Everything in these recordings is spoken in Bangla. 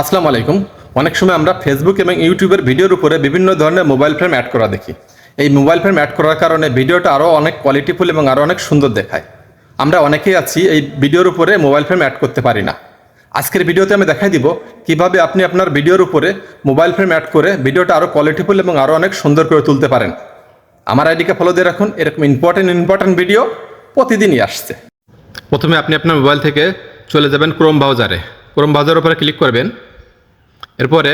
আসসালামু আলাইকুম। অনেক সময় আমরা ফেসবুক এবং ইউটিউবের ভিডিওর উপরে বিভিন্ন ধরনের মোবাইল ফ্রেম অ্যাড করা দেখি। এই মোবাইল ফ্রেম অ্যাড করার কারণে ভিডিওটা আরও অনেক কোয়ালিটিফুল এবং আরও অনেক সুন্দর দেখায়। আমরা অনেকেই আছি এই ভিডিওর উপরে মোবাইল ফ্রেম অ্যাড করতে পারি না। আজকের ভিডিওতে আমি দেখাই দিব কীভাবে আপনি আপনার ভিডিওর উপরে মোবাইল ফ্রেম অ্যাড করে ভিডিওটা আরও কোয়ালিটিফুল এবং আরও অনেক সুন্দর করে তুলতে পারেন। আমার আইডিকে ফলো দিয়ে রাখুন। এরকম ইম্পর্টেন্ট ইম্পর্টেন্ট ভিডিও প্রতিদিনই আসছে। প্রথমে আপনি আপনার মোবাইল থেকে চলে যাবেন ক্রোম ব্রাউজারে ক্রোম ব্রাউজারের উপরে ক্লিক করবেন। এরপরে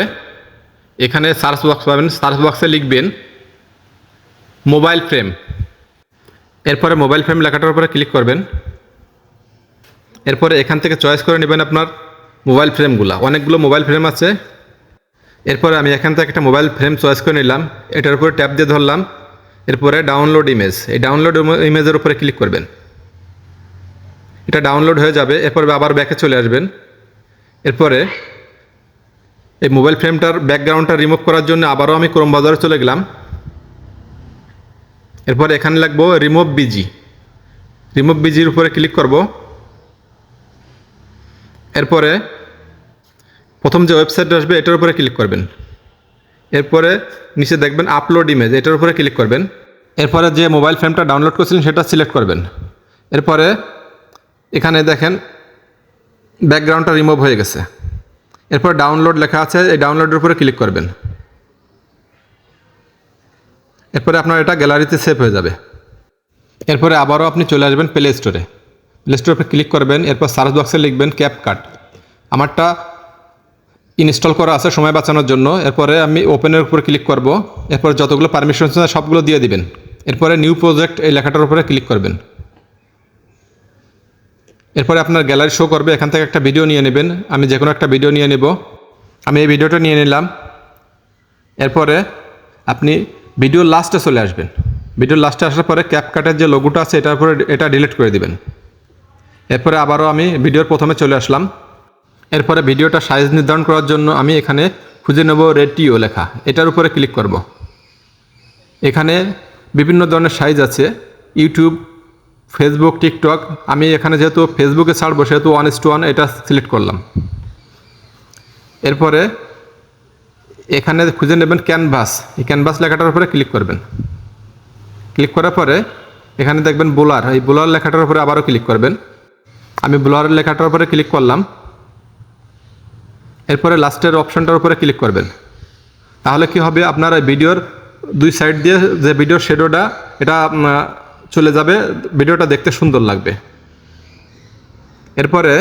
এখানে সার্চ বক্স পাবেন। সার্চ বক্সে লিখবেন মোবাইল ফ্রেম এরপরে মোবাইল ফ্রেম লেখাটার উপরে ক্লিক করবেন। এরপরে এখান থেকে চয়েস করে নেবেন আপনার মোবাইল ফ্রেমগুলো অনেকগুলো মোবাইল ফ্রেম আছে। এরপরে আমি এখান থেকে একটা মোবাইল ফ্রেম চয়েস করে নিলাম। এটার উপরে ট্যাপ দিয়ে ধরলাম। এরপরে ডাউনলোড ইমেজ এই ডাউনলোড ইমেজের উপরে ক্লিক করবেন। এটা ডাউনলোড হয়ে যাবে। এরপরে আবার ব্যাকে চলে আসবেন। এরপরে এই মোবাইল ফ্রেমটার ব্যাকগ্রাউন্ডটা রিমুভ করার জন্য আবারও আমি ক্রোম বাজারে চলে গেলাম। এরপর এখানে লাগবো রিমুভ বিজি রিমুভ বিজির উপরে ক্লিক করব। এরপরে প্রথম যে ওয়েবসাইট আসবে, এটার উপরে ক্লিক করবেন। এরপরে নিচে দেখবেন আপলোড ইমেজ এটার উপরে ক্লিক করবেন। এরপরে যে মোবাইল ফ্রেমটা ডাউনলোড করছিলেন, সেটা সিলেক্ট করবেন। এরপরে এখানে দেখেন ব্যাকগ্রাউন্ডটা রিমুভ হয়ে গেছে। এরপর ডাউনলোড লেখা আছে, এই ডাউনলোডের উপরে ক্লিক করবেন। এরপরে আপনার এটা গ্যালারিতে সেভ হয়ে যাবে। এরপরে আবারও আপনি চলে আসবেন প্লে স্টোরে প্লে স্টোরে ক্লিক করবেন, এরপর সার্চ বক্সে লিখবেন ক্যাপ কাট আমারটা ইনস্টল করা আছে সময় বাঁচানোর জন্য। এরপরে আমি ওপেনের উপরে ক্লিক করব। এরপর যতগুলো পারমিশন সবগুলো দিয়ে দিবেন। এরপরে নিউ প্রজেক্ট এই লেখাটার উপরে ক্লিক করবেন। এরপরে আপনার গ্যালারি শো করবে, এখান থেকে একটা ভিডিও নিয়ে নেবেন। আমি যে কোনো একটা ভিডিও নিয়ে নেব। আমি এই ভিডিওটা নিয়ে নিলাম। এরপরে আপনি ভিডিওর লাস্টে চলে আসবেন। ভিডিওর লাস্টে আসার পরে ক্যাপকাটের যে লোগোটা আছে, এটার উপরে এটা ডিলিট করে দিবেন। এরপরে আবারও আমি ভিডিওর প্রথমে চলে আসলাম। এরপরে ভিডিওটা সাইজ নির্ধারণ করার জন্য আমি এখানে খুঁজে নেব রেটিও লেখা। এটার উপরে ক্লিক করব। এখানে বিভিন্ন ধরনের সাইজ আছে। ইউটিউব ফেসবুক টিকটক আমি এখানে যেহেতু ফেসবুকে ছাড়বো, সেহেতু ওয়ান ইস টু ওয়ান এটা সিলেক্ট করলাম। এরপরে এখানে খুঁজে নেবেন ক্যানভাস এই ক্যানভাস লেখাটার উপরে ক্লিক করবেন। ক্লিক করার পরে এখানে দেখবেন বোলার। এই বোলার লেখাটার উপরে আবারও ক্লিক করবেন। আমি বোলারের লেখাটার উপরে ক্লিক করলাম। এরপরে লাস্টের অপশনটার উপরে ক্লিক করবেন। তাহলে কি হবে? আপনার ভিডিওর দুই সাইড দিয়ে যে ভিডিওর শেডোটা এটা চলে যাবে, ভিডিওটা দেখতে সুন্দর লাগবে। এরপরে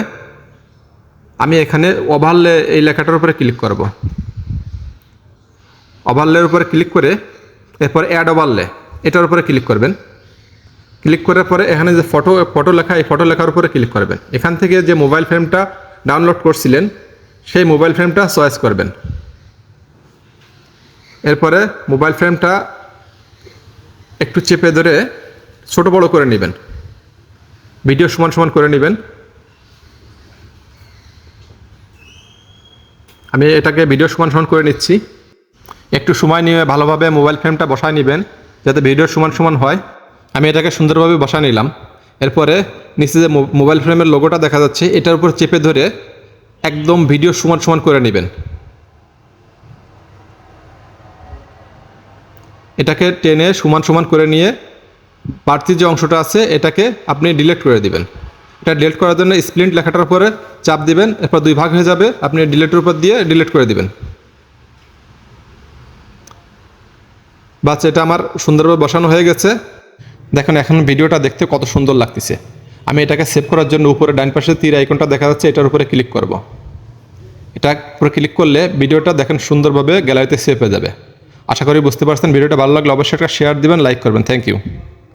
আমি এখানে ওভারলে এই লেখাটার উপরে ক্লিক করব। ওভারলের উপরে ক্লিক করে এরপর অ্যাড ওভারলে এটার উপরে ক্লিক করবেন। ক্লিক করার পরে এখানে যে ফটো ফটো লেখা, এই ফটো লেখার উপরে ক্লিক করবেন। এখান থেকে যে মোবাইল ফ্রেমটা ডাউনলোড করছিলেন, সেই মোবাইল ফ্রেমটা চয়েস করবেন। এরপরে মোবাইল ফ্রেমটা একটু চেপে ধরে ছোট বড় করে নেবেন। ভিডিও সমান সমান করে নেবেন। আমি এটাকে ভিডিও সমান সমান করে নিচ্ছি। একটু সময় নিয়ে ভালোভাবে মোবাইল ফ্রেমটা বসায় নেবেন, যাতে ভিডিও সমান সমান হয়। আমি এটাকে সুন্দরভাবে বসায় নিলাম। এরপরে নিচে যে মোবাইল ফ্রেমের লোগোটা দেখা যাচ্ছে, এটার উপর চেপে ধরে একদম ভিডিও সমান সমান করে নেবেন। এটাকে টেনে সমান সমান করে নিয়ে বাড়তি যে অংশটা আছে, এটাকে আপনি ডিলিট করে দিবেন। এটা ডিলিট করার জন্য স্প্লিন্ট লেখাটার উপরে চাপ দিবেন, এরপর দুই ভাগ হয়ে যাবে, আপনি ডিলেটের উপর দিয়ে ডিলিট করে দিবেন। বাস, এটা আমার সুন্দরভাবে বসানো হয়ে গেছে। দেখেন, এখন ভিডিওটা দেখতে কত সুন্দর লাগতেছে। আমি এটাকে সেভ করার জন্য উপরে ডান পাশে তীর আইকনটা দেখা যাচ্ছে, এটার উপরে ক্লিক করব। এটা উপরে ক্লিক করলে ভিডিওটা দেখেন সুন্দরভাবে গ্যালারিতে সেভ হয়ে যাবে। আশা করি বুঝতে পারছেন। ভিডিওটা ভালো লাগলে অবশ্যই একটা শেয়ার দিবেন লাইক করবেন। Thank you